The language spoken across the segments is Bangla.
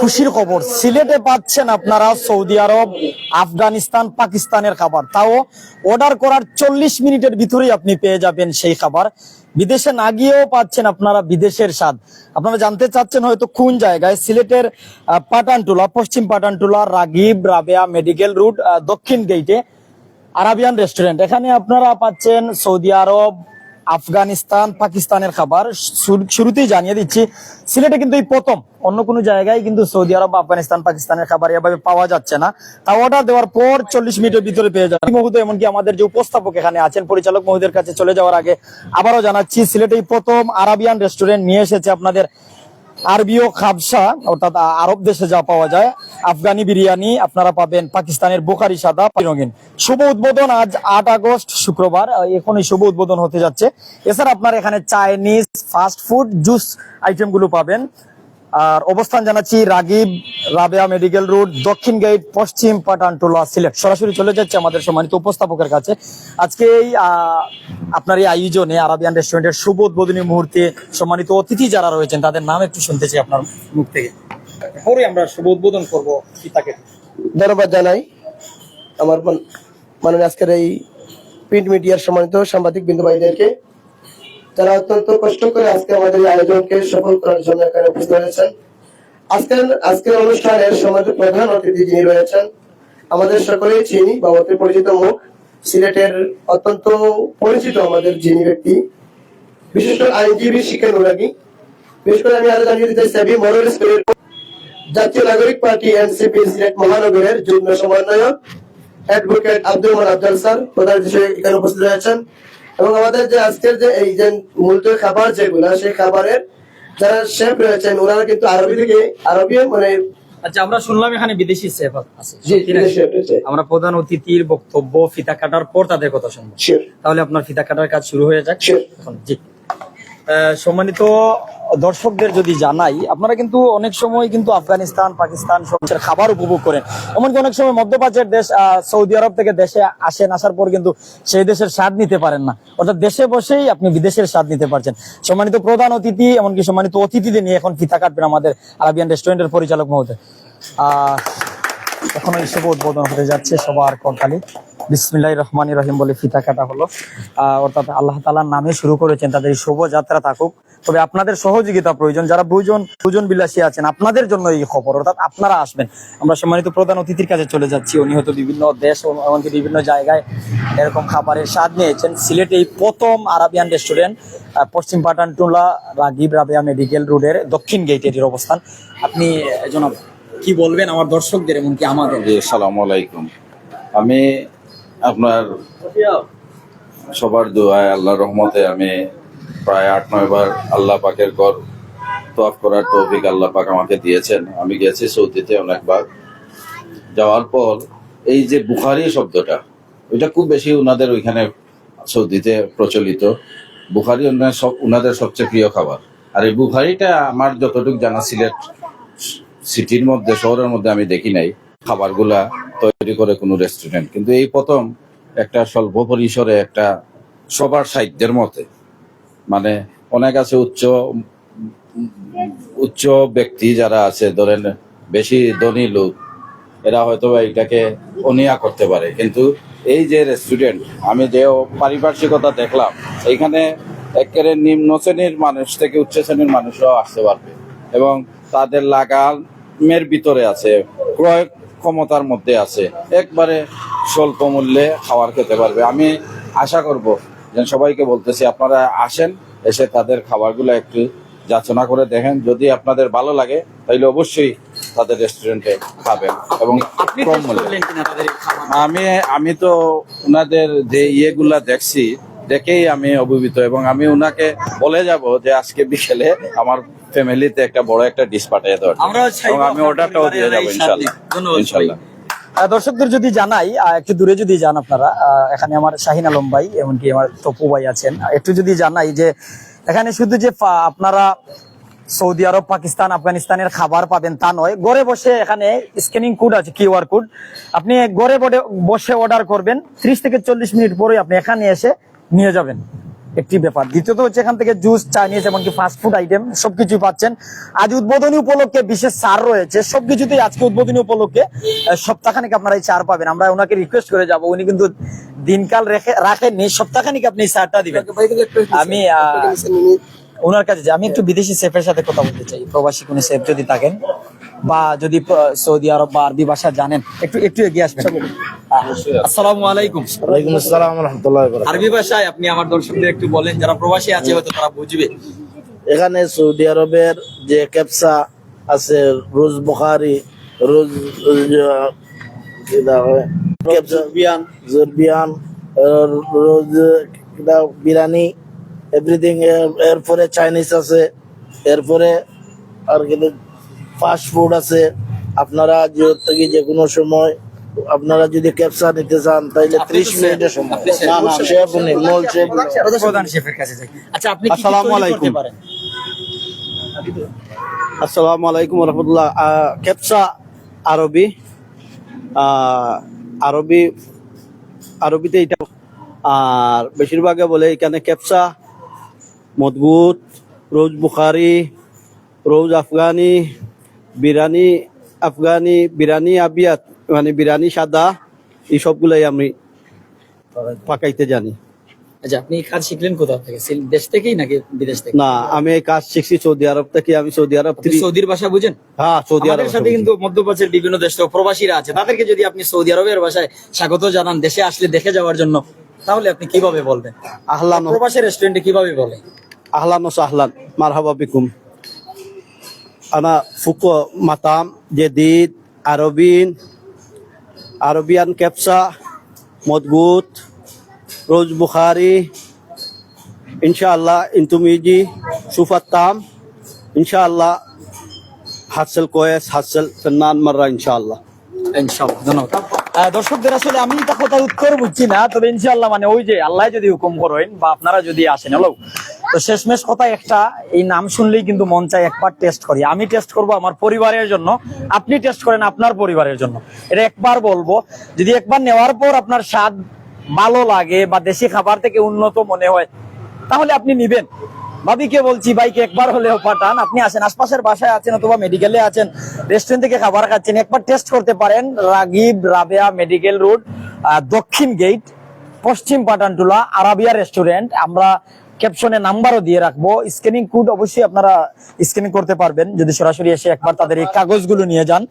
খুশির খবর। সিলেটে পাচ্ছেন আপনারা সৌদি আরব, আফগানিস্তান, পাকিস্তানের খাবার। তাও অর্ডার করার চল্লিশ মিনিটের ভিতরেই আপনি পেয়ে যাবেন সেই খাবার। বিদেশে না গিয়েও পাচ্ছেন আপনারা বিদেশের স্বাদ। আপনারা জানতে চাচ্ছেন হয়তো কোন জায়গায়? সিলেটের পাটানটুলা, পশ্চিম পাটানটুলা, রাগিব, রাবেয়া, মেডিকেল রুট দক্ষিণ গেইটে আরাবিয়ান রেস্টুরেন্ট এখানে আপনারা পাচ্ছেন সৌদি আরব আফগানিস্তান, পাকিস্তানের খাবার শুরুতেই জানিয়ে দিচ্ছি, সিলেটে কিন্তু এই প্রথম। অন্য কোনো জায়গায় কিন্তু সৌদি আরব, আফগানিস্তান, পাকিস্তানের খাবার এভাবে পাওয়া যাচ্ছে না। তা অর্ডার দেওয়ার পর চল্লিশ মিনিটের ভিতরে পেয়ে যাবে। মহুদে এমনকি আমাদের যে উপস্থাপক এখানে আছেন, পরিচালক মহুদের কাছে চলে যাওয়ার আগে আবারও জানাচ্ছি সিলেটে এই প্রথম আরাবিয়ান রেস্টুরেন্ট নিয়ে এসেছে আপনাদের আরবিও খাবসা, অর্থাৎ আরব দেশে যা পাওয়া যায়, আফগানি বিরিয়ানি আপনারা পাবেন পাকিস্তানের বোকারি সাদা রঙিন। শুভ উদ্বোধন আজ আট আগস্ট, শুক্রবার এখনই শুভ উদ্বোধন হতে যাচ্ছে। এছাড়া আপনার এখানে চাইনিজ ফাস্ট ফুড জুস আইটেমগুলো পাবেন। আর অবস্থান জানাচ্ছি রাগিব রাবেয়া মেডিকেল রোড, দক্ষিণ গেট, পশ্চিম পাঠানটোলা সিলেট। সরাসরি চলে যাচ্ছে আমাদের সম্মানিত উপস্থাপকের কাছে। আজকে এই আপনার এই আয়োজনে আরাবিয়ান রেস্টুরেন্টের শুভ উদ্বোধনী মুহূর্তে সম্মানিত অতিথি যারা রয়েছেন, তাদের নাম একটু শুনতে চাই আপনার মুখ থেকে। পরে আমরা শুভ উদ্বোধন করব তাকে ধন্যবাদ জানাই। আমার মান- আজকের এই প্রিন্ট মিডিয়ার সম্মানিত সাংবাদিক বিন্দু ভাইদেরকে যারা অত্যন্ত কষ্ট করে আজকে আমাদের আয়োজনকে সফল করার জন্য এখানে উপস্থিত হয়েছেন। আজকের আজকের অনুষ্ঠানের সম্মানিত প্রধান অতিথি যিনি রয়েছেন, আমাদের সকলেই চিনি বা পরিচিত মুখ, সিলেটের অত্যন্ত পরিচিত আমাদের যিনি ব্যক্তি, বিশেষ করে আইনজীবী শিক্ষানুরাগী বিশেষ করে আমি আরও জানিয়ে দিতে চাই মনোর জাতীয় নাগরিক পার্টি এনসিপি সিলেট মহানগরের যুগ্ম সমন্বয়ক, অ্যাডভোকেট আব্দুল মান আফজাল স্যার, প্রধান হিসেবে এখানে উপস্থিত রয়েছেন। এবং আমাদের যে আজকের যে এই যে মূলত খাবার যেগুলা সেই খাবারের যারা শেফ রয়েছেন ওনারা কিন্তু আরবি থেকে আরবি মানে আচ্ছা আমরা শুনলাম এখানে বিদেশি শেফ আছে। আমরা প্রধান অতিথির বক্তব্য ফিতা কাটার পর তাদের কথা শুনব। তাহলে আপনার ফিতা কাটার কাজ শুরু হয়ে যাক। জি। সম্মানিত দর্শকদের যদি জানাই, আপনারা কিন্তু অনেক সময় কিন্তু আফগানিস্তান, পাকিস্তান সবচেয়ে খাবার উপভোগ করেন। এমনকি অনেক সময় মধ্যপ্রাচ্যের দেশ সৌদি আরব থেকে দেশে আসেন, আসার পর কিন্তু সেই দেশের স্বাদ নিতে পারেন না। অর্থাৎ দেশে বসেই আপনি বিদেশের স্বাদ নিতে পারছেন। সম্মানিত প্রধান অতিথি, এমনকি সম্মানিত অতিথিদের নিয়ে এখন ফিতা কাটবেন আমাদের আরাবিয়ান রেস্টুরেন্টের পরিচালক মহোদয়। আহ এখন এই শুভ উদ্বোধন হতে যাচ্ছে সবার করতালি বিসমিল্লাহ রহমান রহিম বলে ফিতা কাটা হলো। অর্থাৎ আল্লাহ তালার নামে শুরু করেছেন, তাদের এই শুভ যাত্রা থাকুক। তবে আপনাদের সহযোগিতা প্রয়োজন, যারা দুজন দুজন বিলাসী আছেন, আপনাদের জন্য এই খবর, অর্থাৎ আপনারা আসবেন। আমরা সম্মানিত প্রধান অতিথির কাছে চলে যাচ্ছি। উনি হয়তো বিভিন্ন দেশ এমনকি বিভিন্ন জায়গায় এরকম খাবারের স্বাদ নিয়েছেন। সিলেটে এই প্রথম আরাবিয়ান রেস্টুরেন্ট পশ্চিম পাঠানটুলা রাগিব রাবিয়া মেডিকেল রোডের দক্ষিণ গেট এটির অবস্থান। আপনি জনাব কি বলবেন আমার দর্শকদের এমনকি আমাদের? সালাম আলাইকুম। আমি আপনার সবার দোয়ায় আল্লাহর রহমতে আমি প্রায় আট, নয় বার আল্লাহ পাকের ঘর তোয়াফ করার তৌফিক আল্লাহ পাক আমাকে দিয়েছেন। আমি গেছি সৌদিতে অনেকবার। যাওয়ার পর এই যে বুখারি শব্দটা ওইটা খুব বেশি ওনাদের ওইখানে সৌদিতে প্রচলিত। বুখারি সব ওনাদের সবচেয়ে প্রিয় খাবার। আর এই বুখারিটা আমার যতটুকু জানা সিলেট সিটির মধ্যে, শহরের মধ্যে আমি দেখি নাই। খাবারগুলা তৈরি করে কোনো রেস্টুরেন্ট কিন্তু এই প্রথম একটা স্বল্প পরিসরে একটা সবার সাহিত্যের মতে। মানে অনেক আছে উচ্চ উচ্চ ব্যক্তি যারা আছে, ধরেন বেশি ধনী লোক, এরা হয়তো বা এটাকে অনিয়া করতে পারে। কিন্তু এই যে রেস্টুরেন্ট আমি যে পারিপার্শ্বিকতা দেখলাম এইখানে একেবারে নিম্ন শ্রেণির মানুষ থেকে উচ্চ শ্রেণির মানুষরাও আসতে পারবে। এবং তাদের লাগামের ভিতরে আছে ক্রয় ক্ষমতার মধ্যে আছে। একবারে স্বল্প মূল্যে খাবার খেতে পারবে। আমি আশা করব যে সবাইকে বলতেছি আপনারা আসেন এসে তাদের খাবারগুলো একটু যাচনা করে দেখেন। যদি আপনাদের ভালো লাগে তাহলে অবশ্যই তাদের রেস্টুরেন্টে খাবেন এবং কম মূল্যে? আমি আমি তো ওনাদের যে ইয়েগুলা দেখছি দেখেই আমি অভিভূত এবং আমি ওনাকে বলে যাব যে আজকে বিকেলে আমার ফ্যামিলিতে একটা বড় একটা ডিশ পাঠিয়ে দেওয়ার এবং আমি অর্ডারটাও দিয়ে যাব ইনশাল্লাহ ইনশাল্লাহ দর্শকদের যদি জানাই একটু দূরে যদি যান আপনারা এখানে আমার শাহিন আলম ভাই এমনকি আমার তপু ভাই আছেন। একটু যদি জানাই যে এখানে শুধু যে আপনারা সৌদি আরব পাকিস্তান আফগানিস্তানের খাবার পাবেন তা নয় ঘরে বসে এখানে স্ক্যানিং কোড আছে কিউআর কোড আপনি ঘরে বডে- বসে অর্ডার করবেন ত্রিশ থেকে চল্লিশ মিনিট পরে আপনি এখানে এসে নিয়ে যাবেন। একটি ব্যাপার। দ্বিতীয়ত হচ্ছে এখান থেকে জুস চাইনিজ এমনকি ফাস্ট ফুড আইটেম সবকিছু পাচ্ছেন। আজ উদ্বোধনী উপলক্ষে বিশেষ ছাড় রয়েছে। সবকিছুতেই আজকে উদ্বোধনী উপলক্ষে সপ্তাহখানিক আপনারা এই ছাড় পাবেন। আমরা ওনাকে রিকোয়েস্ট করে যাব। উনি কিন্তু দিনকাল রেখে রাখেননি সপ্তাহখানিক আপনি এই ছাড়টা দিবেন। আমি ওনার কাছে। আমি একটু বিদেশি শেফের সাথে কথা বলতে চাই। প্রবাসী কোন শেফ যদি থাকেন। বা যদি সৌদি আরব বা আরবি ভাষা জানেন একটু একটু এগিয়ে আসবেন। আসসালামু আলাইকুম। ওয়ালাইকুম আসসালাম রহমতুল্লাহ আরবি ভাষায় আপনি আমার দর্শকদের একটু বলেন যারা প্রবাসী আছে হয়তো তারা বুঝবে। এখানে সৌদি আরবের যে ক্যাপসা আছে রোজ বুখারি রোজ? জুরবিয়ান। রোজ কিনা বিরিয়ানি এভরিথিং এরপরে চাইনিজ আছে এরপরে আর কিন্তু ফাস্ট ফুড আছে আপনারা থেকে যে কোনো সময় আপনারা যদি ক্যাপসা নিতে চান তাহলে ত্রিশ মিনিটের সময়। না না শেফ নেই মূল শেফ প্রধান শেফের কাছে আচ্ছা আপনি কি কি আসসালামু আলাইকুম। আসসালামু আলাইকুম রহমতুল্লাহ। কেপসা আরবি। আরবি আরবিতে এটা আর বেশিরভাগে বলে এখানে কেপসা মজবুত রোজ বুখারি রোজ আফগানি বিরানি আফগানি বিরানি আবিয়াত মানে বিরানি সাদা এই সবগুলাই আমি পাকাইতে জানি। আচ্ছা আপনি কাজ শিখলেন কোথা থেকে? দেশ থেকেই নাকি বিদেশ থেকে? না আমি কাজ শিখছি সৌদি আরব থেকে আমি সৌদি আরব সৌদির ভাষা বুঝেন? হ্যাঁ সৌদি আরবের সাথে কিন্তু মধ্যপ্রাচ্যের বিভিন্ন দেশ থেকে প্রবাসীরা আছে। তাদেরকে যদি আপনি সৌদি আরবের ভাষায় স্বাগত জানান দেশে আসলে দেখে যাওয়ার জন্য তাহলে আপনি কীভাবে বলবেন? আহলান প্রবাসী রেস্টুরেন্টে কীভাবে বলে? আহলান ও সাহলান। মারহাবা বিকুম। ama fuko matam jedid arabin arabian kepsa modgut roj bukhari inshallah intumiji sufatam inshallah হাসল কোয়েস হাসল ফেরনান মাররা, ইনশাআল্লাহ। ইনশাআল্লাহ, ধন্যবাদ। দর্শকদের, আসলে আমি তা কথার উত্তর বুঝছি না, তবে ইনশাআল্লাহ মানে ওই যে আল্লাহ যদি হুকুম করেন বা আপনারা যদি আসেন হলো তো শেষমেশ কথা একটা এই নাম শুনলেই কিন্তু মন চাই একবার টেস্ট করি। আমি টেস্ট করব আমার পরিবারের জন্য, আপনি টেস্ট করেন আপনার পরিবারের জন্য। এটা একবার বলব, যদি একবার নেওয়ার পর আপনার স্বাদ ভালো লাগে বা দেশি খাবার থেকে উন্নত মনে হয়, তাহলে আপনি নিবেন। ভাবিকে বলছি বাইকে একবার হলেও পাঠান। আপনি আসেন, আশপাশের বাসায় আছেন অথবা মেডিকেলে আছেন রেস্টুরেন্ট থেকে খাবার খাচ্ছেন, একবার টেস্ট করতে পারেন। রাগিব রাবেয়া মেডিকেল রোড দক্ষিণ গেট পশ্চিম পাটানটুলা আরাবিয়া রেস্টুরেন্ট আমরা ক্যাপশনে নাম্বারও দিয়ে রাখব। স্ক্যানিং কোড অবশ্যই আপনারা স্ক্যানিং করতে পারবেন। যদি সরাসরি এসে একবার তাদের এই কাগজগুলো নিয়ে যান।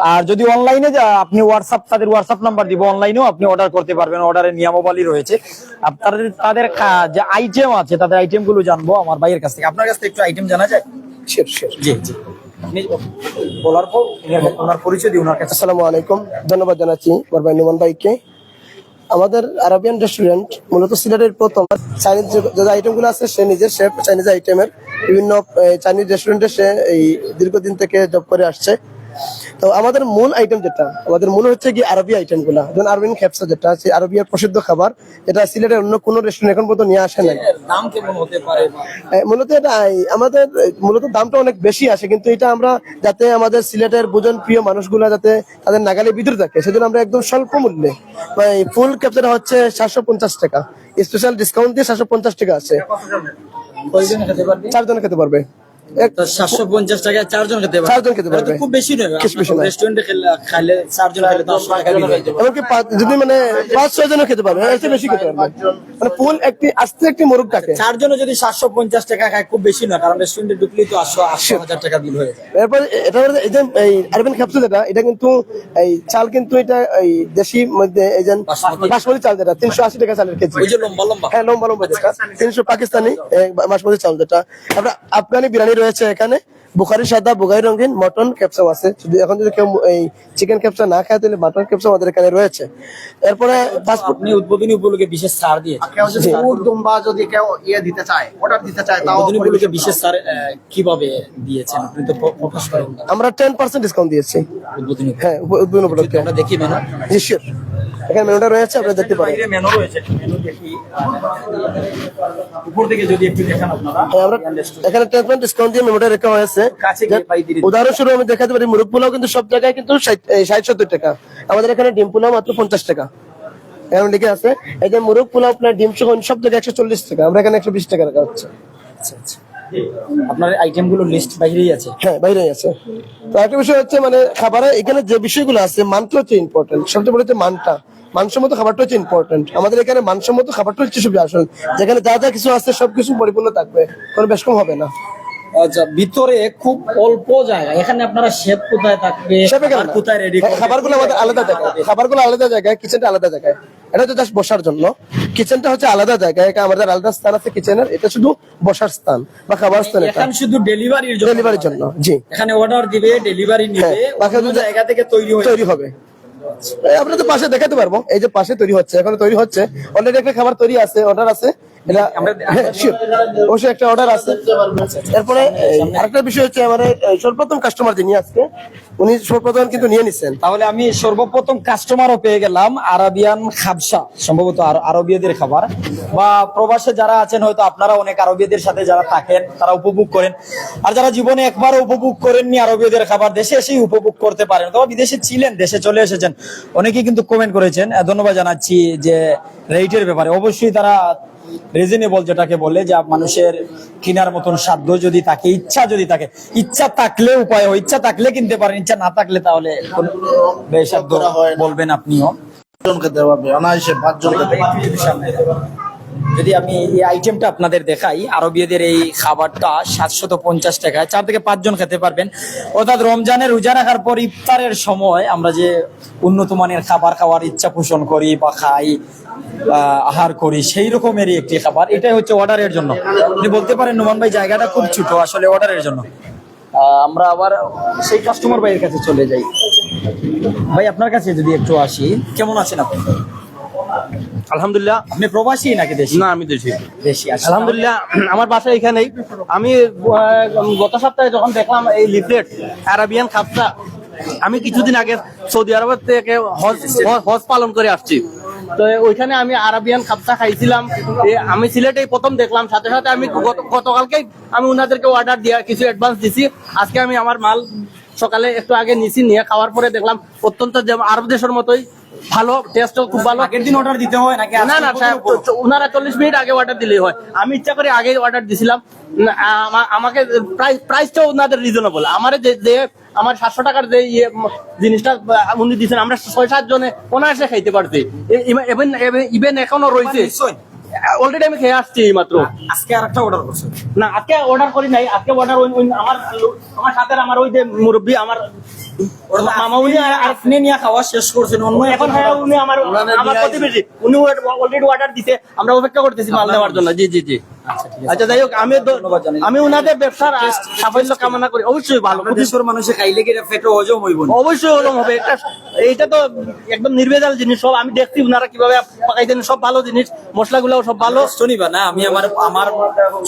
আর যদি অনলাইনে আপনি হোয়াটসঅ্যাপ তাদের হোয়াটসঅ্যাপ নাম্বার দিব অনলাইনেও আপনি অর্ডার করতে পারবেন। অর্ডারের নিয়মাবলী রয়েছে। আপনাদের তাদের যে আইটেম আছে তাদের আইটেমগুলো জানব আমার ভাইয়ের কাছ থেকে। আপনার কাছ থেকে একটু আইটেম জানা যায়. জি জি। বলার পর ওনার- পরিচয় দিই ওনার কাছে আসসালামু আলাইকুম। ধন্যবাদ জানাচ্ছি ভাই নোমান ভাইকে। আমাদের আরবিয়ান রেস্টুরেন্ট মূলত সিলেটের প্রথম। চাইনিজ যে- আইটেমগুলো আছে, সে নিজের শেফ চাইনিজ আইটেমের বিভিন্ন চাইনিজ রেস্টুরেন্টে সে এই দীর্ঘদিন থেকে জব করে আসছে। তো আমাদের মূল আইটেম যেটা আমাদের মূল হচ্ছে কি আরবি আইটেমগুলা। যেমন আরবিয়ান খেপসা যেটা আছে আরবিয়ার প্রসিদ্ধ খাবার এটা সিলেটের অন্য কোনো রেস্টুরেন্ট এখন পর্যন্ত নিয়ে আসে নাই। দাম কেমন হতে পারে মূলত এটা আমাদের মূলত দামটা অনেক বেশি আসে কিন্তু এটা আমরা যাতে আমাদের সিলেটের ভোজন প্রিয় মানুষগুলা যাতে তাদের নাগালে ভিতরে থাকে সেজন্য আমরা একদম স্বল্প মূল্যে ফুল ক্যাপচারটা হচ্ছে সাতশো পঞ্চাশ টাকা। স্পেশাল ডিসকাউন্ট দিয়ে সাতশো পঞ্চাশ টাকা আছে চারজন খেতে পারবে। সাতশো পঞ্চাশ টাকায় চারজন খেতে পারবে। চারজন খেতে এটা পারবে। খুব বেশি নয়। বেশি বেশি নয়। রেস্টুরেন্টে খাইলে চারজন খেলে তো টাকা এমনকি যদি মানে পাঁচ ছয় জনও খেতে পারবে এর বেশি খেতে পারবে। মানে ফুল একটি আস্তে একটি মোরগ থাকে। চারজনে যদি সাতশো পঞ্চাশ টাকা খায় খুব বেশি না কারণ রেস্টুরেন্টে ঢুকলেই তো আটশো আটশো হাজার টাকা বিল হয়ে যায়। এরপর এটা এই যে এই আরবিয়ান ক্যাপসুল যেটা এটা কিন্তু এই চাল কিন্তু এটা এই দেশি মধ্যে এই যে বাসমতি। চাল যেটা তিনশো আশি টাকা চালের কেজি। ওই যে লম্বা লম্বা। হ্যাঁ লম্বা লম্বা যেটা। তিনশো পাকিস্তানি বাসমতি চাল যেটা। তারপরে আফগানি বিরিয়ানি রয়েছে এখানে। বুখারি সাদা বুখারি রঙিন মটন ক্যাপসাও আছে। শুধু এখন যদি কেউ এই চিকেন ক্যাপসা না খায় তাহলে মাটন ক্যাপসা আমাদের এখানে রয়েছে। এরপরে ফাস্টফুড আপনি উদ্বোধনী উপলক্ষে বিশেষ ছাড় দিয়ে যদি দুম্বা যদি কেউ ইয়ে দিতে চায় অর্ডার দিতে চায় তাও উদ্বোধনী উপলক্ষে বিশেষ ছাড় কীভাবে দিয়েছেন? আপনি তো প্রকাশ করেন আমরা টেন পার্সেন্ট ডিসকাউন্ট দিয়েছি। উদ্বোধনী হ্যাঁ উদ্বোধন উপলক্ষে। আমরা দেখি মেনু জি sure। এখানে মেনুটা রয়েছে আপনারা দেখতে পারেন। বাইরে মেনু রয়েছে। মেনু দেখি উপর থেকে যদি একটু দেখান আপনারা। হ্যাঁ, আমরা এখানে টেন পার্সেন্ট ডিসকাউন্ট দিয়ে মেনুটা রেখা হয়েছে। দিন। উদাহরণস্বরূপ আমি দেখাতে পারি মুরগ পোলাও কিন্তু সব জায়গায় কিন্তু ষাট সত্তর টাকা। আমাদের এখানে ডিম পোলাও মাত্র পঞ্চাশ টাকা। এখানে লিখে আছে এই যে মুরগ পোলাও আপনার ডিম সহ সব জায়গায় একশো চল্লিশ টাকা। আমরা এখানে একশো বিশ টাকা রাখা হচ্ছে। আচ্ছা আচ্ছা। আপনার আইটেমগুলো লিস্ট বাইরেই আছে? হ্যাঁ বাইরে আছে। তো একটা বিষয় হচ্ছে মানে খাবারে এখানে যে বিষয়গুলো আছে মানটা হচ্ছে ইম্পর্টেন্ট সবচেয়ে বড় হচ্ছে মানটা। মানসম্মত খাবারটা হচ্ছে ইম্পর্টেন্ট আমাদের এখানে মানসম্মত খাবারটা হচ্ছে সবচেয়ে আসল। যেখানে যা যা কিছু আছে সবকিছু পরিপূর্ণ থাকবে। কোনো বেশ কম হবে না। আচ্ছা ভিতরে খুব অল্প জায়গা। এখানে আপনারা শেপ কোথায় থাকবে কোথায় রেডি খাবারগুলো আমাদের আলাদা জায়গায় খাবারগুলো আলাদা জায়গায় কিচেনটা আলাদা জায়গায়। এটা জাস্ট বসার জন্য। কিচেনটা হচ্ছে আলাদা জায়গায় এটা আমাদের আলাদা স্থান আছে কিচেনের এটা শুধু বসার স্থান বা খাবার স্থান এটা। শুধু ডেলিভারির জন্য ডেলিভারির জন্য জি। এখানে অর্ডার দিবে ডেলিভারি নিবে হ্যাঁ, বাকি দুটো- জায়গা থেকে তৈরি হয়ে তৈরি হবে। আমরা তো পাশে দেখাতে পারব। এই যে পাশে তৈরি হচ্ছে এখন তৈরি হচ্ছে। অলরেডি একটা খাবার তৈরি আছে অর্ডার আছে। একটা অর্ডার আছে। এরপরে আরেকটা বিষয় হচ্ছে সর্বপ্রথম কাস্টমার যিনি আজকে, উনি সর্বপ্রথম কিন্তু নিয়ে নিচ্ছেন তাহলে আমি সর্বপ্রথম কাস্টমারও পেয়ে গেলাম খাবসা, সম্ভবত আরবীয়দের খাবার। বা প্রবাসে যারা আছেন, হয়তো আপনারা অনেক আরবীয়দের সাথে যারা থাকেন, তারা উপভোগ করেন। আর যারা জীবনে একবারও উপভোগ করেননি আরবীয়দের খাবার, দেশে এসেই উপভোগ করতে পারেন। অথবা বিদেশে ছিলেন, দেশে চলে এসেছেন, অনেকেই কিন্তু কমেন্ট করেছেন। ধন্যবাদ জানাচ্ছি যে রেটের ব্যাপারে। অবশ্যই তারা রিজনেবল যেটাকে বলে যে মানুষের কেনার মতন সাধ্য যদি থাকে ইচ্ছা যদি থাকে। ইচ্ছা থাকলে উপায় হয় ইচ্ছা থাকলে কিনতে পারেন ইচ্ছা না থাকলে তাহলে বলবেন আপনিও। জনকে দেওয়া হবে অনায়াসে পাঁচজনকে পারবে যদি আমি এই আইটেমটা আপনাদের দেখাই, আরবীয়দের এই খাবারটা সাতশত পঞ্চাশ টাকায়। চার থেকে পাঁচজন খেতে পারবেন। অর্থাৎ রমজানের রোজা রাখার পর ইফতারের সময় আমরা যে উন্নত মানের খাবার খাওয়ার ইচ্ছা পোষণ করি বা খাই আহার করি, সেই রকমেরই একটি খাবার। এটাই হচ্ছে অর্ডারের জন্য। আপনি বলতে পারেন, নোমান ভাই, জায়গাটা খুব ছোট, আসলে অর্ডারের জন্য। আমরা আবার সেই কাস্টমার ভাইয়ের কাছে চলে যাই। ভাই, আপনার কাছে যদি একটু আসি, কেমন আছেন আপনি? আলহামদুলিল্লাহ। আপনি প্রবাসী নাকি দেশি? না আমি দেশি। দেশি আচ্ছা আলহামদুলিল্লাহ আমার বাসা এখানেই। আমি গত সপ্তাহে যখন দেখলাম এই লিফলেট আরাবিয়ান খাপসা আমি কিছুদিন আগে সৌদি আরবের থেকে হজ পালন করে আসছি। তো ওইখানে আমি আরাবিয়ান খাপসা খাইছিলাম। আমি সিলেটেই প্রথম দেখলাম। সাথে সাথে আমি গত- গতকালকেই আমি ওনাদেরকে অর্ডার দিয়া কিছু অ্যাডভান্স দিছি। আজকে আমি আমার মাল সকালে একটু আগে নিছি নিয়ে খাওয়ার পরে দেখলাম অত্যন্ত যেমন আরব দেশের মতোই ভালো টেস্টও খুব ভালো। আগের দিন অর্ডার দিতে হয় নাকি না না ওনারা চল্লিশ মিনিট আগে অর্ডার দিলেই হয়। আমি ইচ্ছা করে আগে অর্ডার দিছিলাম। আমাকে প্রাইস প্রাইসটাও ওনাদের রিজনেবল আমার যে আমার সাতশো টাকার যে ইয়ে জিনিসটা উনি দিচ্ছেন আমরা ছয় সাত জনে অনায়াসে খাইতে পারছি। ইভেন ইভেন এখনও রয়েছে নিশ্চয়ই। অলরেডি আমি খেয়ে আসছি এই মাত্র আজকে আরেকটা অর্ডার করছ। না আজকে অর্ডার করি নাই আজকে অর্ডার আমার আমার সাথে আমার ওই যে মুরব্বী আমার মামা উনি আপনি নিয়ে খাওয়া শেষ করছেন অন্য এখন হ্যাঁ উনি আমার আমার প্রতিবেশী। উনি অলরেডি অর্ডার দিতে আমরা অপেক্ষা করতেছি মাল নেওয়ার জন্য। জি জি জি। আচ্ছা যাই হোক আমি। আমি উনাদের ব্যবসার সাফল্য কামনা করি। অবশ্যই ভালো দেশের মানুষে খাইলে কি পেটে হজম হইব অবশ্যই হজম হবে। এটা এইটা তো একদম নির্ভেজাল জিনিস। সব আমি দেখছি উনারা কীভাবে পাকাইছেন। সব ভালো জিনিস। মশলাগুলো সব ভালো। শুনিবা না আমি আমার আমার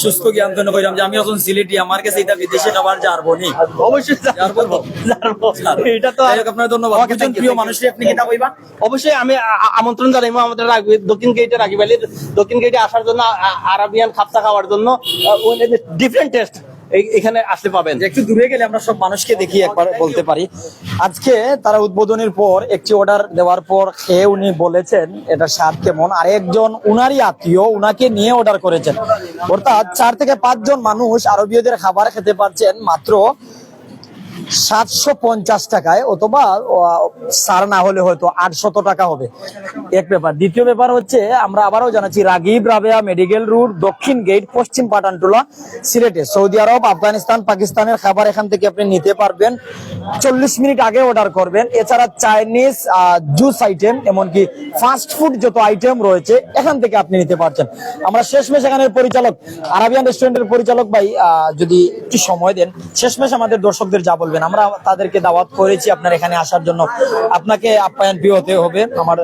সুস্থ জ্ঞান তো কইরাম যে আমি এখন সিলেটি। আমার কাছে এটা বিদেশে খাবার যারবো নি অবশ্যই। এটা তো আপনার ধন্যবাদ। একজন প্রিয় মানুষের আপনি কিতা কইবা অবশ্যই আমি আমন্ত্রণ জানাইবো আমাদের দক্ষিণ গেটে দক্ষিণ গেটে আসার জন্য আরাবিয়ান খাপসা খাওয়ার জন্য ডিফারেন্ট টেস্ট এখানে আসতে পাবেন। একটু দূরে গেলে আমরা সব মানুষকে দেখি একবার বলতে পারি। আজকে তারা উদ্বোধনের পর একটি অর্ডার দেওয়ার পর খেয়ে উনি বলেছেন এটা স্বাদ কেমন? আর একজন উনারই আত্মীয় উনাকে নিয়ে অর্ডার করেছেন। অর্থাৎ চার থেকে পাঁচজন মানুষ আরবীয়দের খাবার খেতে পারছেন মাত্র সাতশো পঞ্চাশ টাকায় অথবা সার না হলে হয়তো আটশত টাকা হবে। এক ব্যাপার। দ্বিতীয় ব্যাপার হচ্ছে, আমরা আবারও জানাচ্ছি, রাগিব রাবেয়া মেডিকেল রুট দক্ষিণ গেট, পশ্চিম পাটানটুলা, সিলেটে। সৌদি আরব, আফগানিস্তান, পাকিস্তানের খাবার এখান থেকে আপনি নিতে পারবেন। চল্লিশ মিনিট আগে অর্ডার করবেন। এছাড়া চাইনিজ জুস আইটেম এমনকি ফাস্ট ফুড যত আইটেম রয়েছে, এখান থেকে আপনি নিতে পারছেন। আমরা শেষমেশ এখানের পরিচালক, আরাবিয়ান রেস্টুরেন্টের পরিচালক ভাই যদি একটু সময় দেন, শেষমেশ আমাদের দর্শকদের যা বলবেন। আমরা তাদেরকে দাওয়াত করেছি আপনার এখানে আসার জন্য। আপনাকে আপ্যায়ন প্রিয় হতে হবে। আমার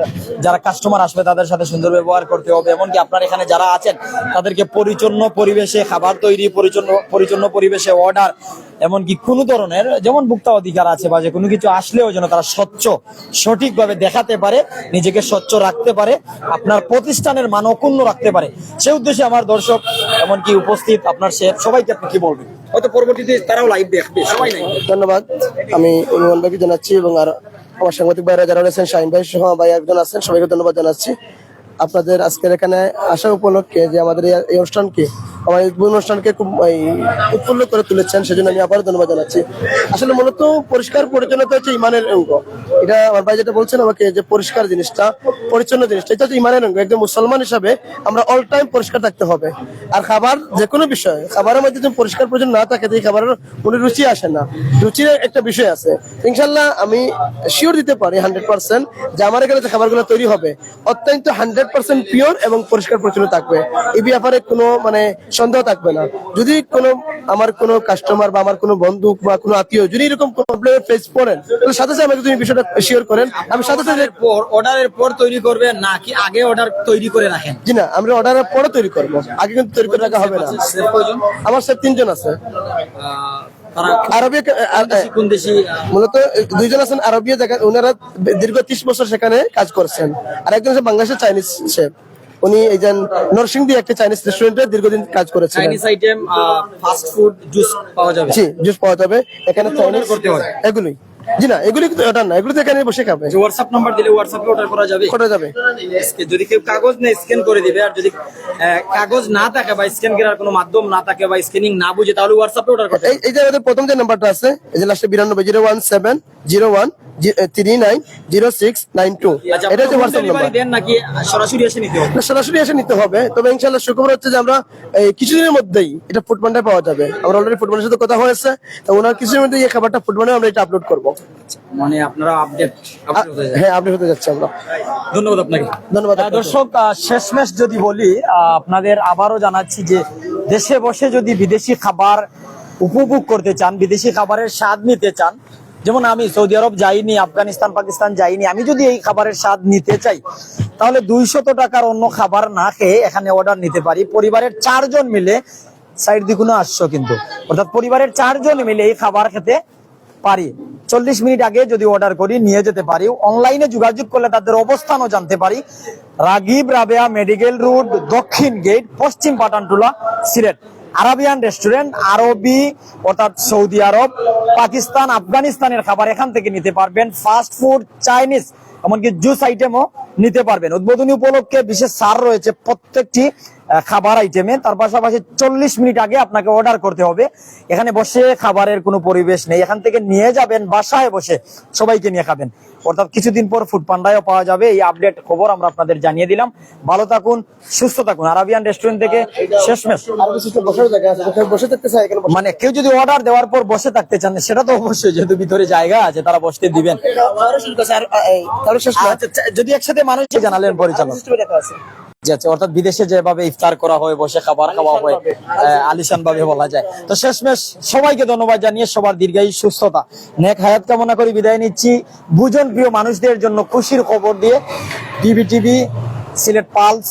যারা কাস্টমার আসবে, তাদের সাথে সুন্দর ব্যবহার করতে হবে। এমনকি আপনার এখানে যারা আছেন, তাদেরকে পরিচ্ছন্ন পরিবেশে, খাবার তৈরি পরিচ্ছন্ন পরিচ্ছন্ন পরিবেশে অর্ডার এমনকি কোনো ধরনের যেমন ভুক্তা অধিকার আছে বা যে কোনো কিছু আসলেও যেন তারা স্বচ্ছ, সঠিকভাবে দেখাতে পারে, নিজেকে স্বচ্ছ রাখতে পারে, আপনার প্রতিষ্ঠানের মান অক্ষুণ্ণ রাখতে পারে। সে উদ্দেশ্যে আমার দর্শক, এমনকি উপস্থিত আপনার শেফ, সবাইকে আপনি কি বলবেন? হয়তো পরবর্তীতে তারাও লাইভ দেখবে সবাই নাই। ধন্যবাদ। আমি অনুমান ভাইকে জানাচ্ছি এবং আর আমার সাংবাদিক ভাইরা যারা রয়েছেন, শাহিন ভাই সহ ভাই একজন আছেন, সবাইকে ধন্যবাদ জানাচ্ছি। আপনাদের আজকের এখানে আসা উপলক্ষে যে আমাদের এই- এই অনুষ্ঠানকে আমার এই অনুষ্ঠানকে খুব উৎফুল্ল করে তুলেছেন, সেজন্য আমি ধন্যবাদ জানাচ্ছি। আসলে মূলত পরিষ্কার পরিচ্ছন্নতা হচ্ছে ইমানের অঙ্গ। এটা আমার ভাই যেটা বলছেন আমাকে যে পরিষ্কার জিনিসটা, পরিচ্ছন্ন জিনিসটা, এটা হচ্ছে ইমানের অঙ্গ। একজন মুসলমান হিসাবে আমরা অল টাইম পরিষ্কার থাকতে হবে। আর খাবার যে কোনো বিষয়, খাবারের মধ্যে যদি পরিষ্কার পরিচ্ছন্ন না থাকে তাই খাবারের কোনো রুচি আসে না। রুচির একটা বিষয় আছে। ইনশাল্লাহ আমি শিওর দিতে পারি হান্ড্রেড পার্সেন্ট যে আমার এখানে যে খাবারগুলো তৈরি হবে, অত্যন্ত হান্ড্রেড পার্সেন্ট পিওর এবং পরিষ্কার পরিচ্ছন্ন থাকবে। এই ব্যাপারে কোনো মানে সন্দেহ থাকবে না। যদি কোনো আমার কোনো কাস্টমার বা আমার কোনো বন্ধু বা কোনো আত্মীয় যদি এরকম প্রবলেমের ফেস পড়েন তাহলে সাথে সাথে আমাকে তুমি বিষয়টা শিওর করেন। আমি সাথে সাথে পর অর্ডারের পর তৈরি করবেন নাকি আগে অর্ডার তৈরি করে রাখেন। জি না আমরা অর্ডারের পরে তৈরি করব। আগে কিন্তু তৈরি করে রাখা হবে না। আমার স্যার তিনজন আছে। আরবি কোন দেশি মূলত দুইজন আছেন আরবীয় জায়গা ওনারা দীর্ঘ ত্রিশ বছর সেখানে কাজ করছেন। আর একজন আছে বাংলাদেশের চাইনিজ শেফ উনি এই যে নরসিংদী একটা চাইনিজ রেস্টুরেন্টে দীর্ঘদিন কাজ করেছেন Chinese item fast food juice পাওয়া যাবে। জি জুস পাওয়া যাবে। এখানে চাইনিজ করতে হয়? এগুলোই। জি না এগুলি কিন্তু অর্ডার না এগুলি তো এখানে বসে খাবে। হোয়াটসঅ্যাপ নাম্বার দিলে হোয়াটসঅ্যাপে অর্ডার করা যাবে। করা যাবে। যদি কেউ কাগজ নেই স্ক্যান করে দিবে আর যদি কাগজ না থাকে বা স্ক্যান করার কোনো মাধ্যম না থাকে বা স্ক্যানিং না বুঝে তাহলে হোয়াটসঅ্যাপে অর্ডার করতে এই এই যে আমাদের প্রথম যে নাম্বারটা আছে এই যে লাস্টে বিরানব্বই zero one seven zero one three nine zero six nine two. আচ্ছা এটা হচ্ছে হোয়াটসঅ্যাপ নাম্বার দেন নাকি সরাসরি এসে নিতে হবে? সরাসরি এসে নিতে হবে। তবে ইনশাল্লাহ শুক্রবার হচ্ছে যে আমরা এই কিছুদিনের মধ্যেই এটা ফুটবলটায় পাওয়া যাবে। আমরা অলরেডি ফুটবলের সাথে কথা হয়েছে তো ওনার কিছুদিনের মধ্যে এই খাবারটা ফুটবলে আমরা এটা আপলোড করব। মানে আপনারা আপডেট হ্যাঁ আপনি হতে যাচ্ছে আমরা। ধন্যবাদ আপনাকে। ধন্যবাদ দর্শক শেষমেশ যদি বলি আপনাদের আবারও জানাচ্ছি যে দেশে বসে যদি বিদেশি খাবার উপভোগ করতে চান বিদেশি খাবারের স্বাদ নিতে চান যেমন আমি সৌদি আরব যাইনি, আফগানিস্তান, পাকিস্তান যাইনি, আমি যদি এই খাবারের স্বাদ নিতে চাই, তাহলে দুইশত টাকার অন্য খাবার না খেয়ে এখানে অর্ডার নিতে পারি। পরিবারের চারজন মিলে সাইড দ্বিগুণে আসছো কিন্তু, অর্থাৎ পরিবারের চারজন মিলে এই খাবার খেতে পারি। চল্লিশ মিনিট আগে যদি অর্ডার করি, নিয়ে যেতে পারি। অনলাইনে যোগাযোগ করলে তাদের অবস্থানও জানতে পারি। রাগিব রাবেয়া মেডিকেল রোড, দক্ষিণ গেট পশ্চিম পাটানটুলা, সিলেট। আরাবিয়ান রেস্টুরেন্ট, আরবি, অর্থাৎ সৌদি আরব, পাকিস্তান, আফগানিস্তানের খাবার এখান থেকে নিতে পারবেন। ফাস্ট ফুড চাইনিজ এমনকি জুস আইটেমও নিতে পারবেন। উদ্বোধনী উপলক্ষে বিশেষ সার রয়েছে প্রত্যেকটি খাবার আইটেমে তার পাশাপাশি চল্লিশ মিনিট আগে আপনাকে অর্ডার করতে হবে। এখানে বসে খাবারের কোনো পরিবেশ নেই। এখান থেকে নিয়ে যাবেন বাসায় বসে সবাইকে নিয়ে খাবেন। অর্থাৎ কিছুদিন পর ফুড পান্ডায়ও পাওয়া যাবে। এই আপডেট খবর আমরা আপনাদের জানিয়ে দিলাম। ভালো থাকুন সুস্থ থাকুন। আরাবিয়ান রেস্টুরেন্ট থেকে শেষমেশ। মানে কেউ যদি অর্ডার দেওয়ার পর বসে থাকতে চান সেটা তো অবশ্যই যেহেতু ভিতরে জায়গা আছে তারা বসতে দিবেন। আচ্ছা, যদি একসাথে মানুষ জানালেন পরিচালক। জি আচ্ছা অর্থাৎ বিদেশে যেভাবে ইফতার করা হয় বসে খাবার খাওয়া হয় আলিশান ভাবে বলা যায়। তো শেষমেশ সবাইকে ধন্যবাদ জানিয়ে সবার দীর্ঘায়ু সুস্থতা। নেক হায়াত কামনা করে বিদায় নিচ্ছি। বুজন প্রিয় মানুষদের জন্য খুশির খবর দিয়ে টিভি টিভি সিলেট পালস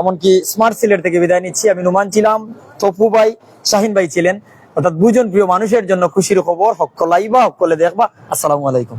এমনকি স্মার্ট সিলেট থেকে বিদায় নিচ্ছি। আমি নুমান ছিলাম তপু ভাই শাহিন ভাই ছিলেন। অর্থাৎ বুজন প্রিয় মানুষের জন্য খুশির খবর হক্কলাই বা হক্কলে দেখবা। আসসালামু আলাইকুম।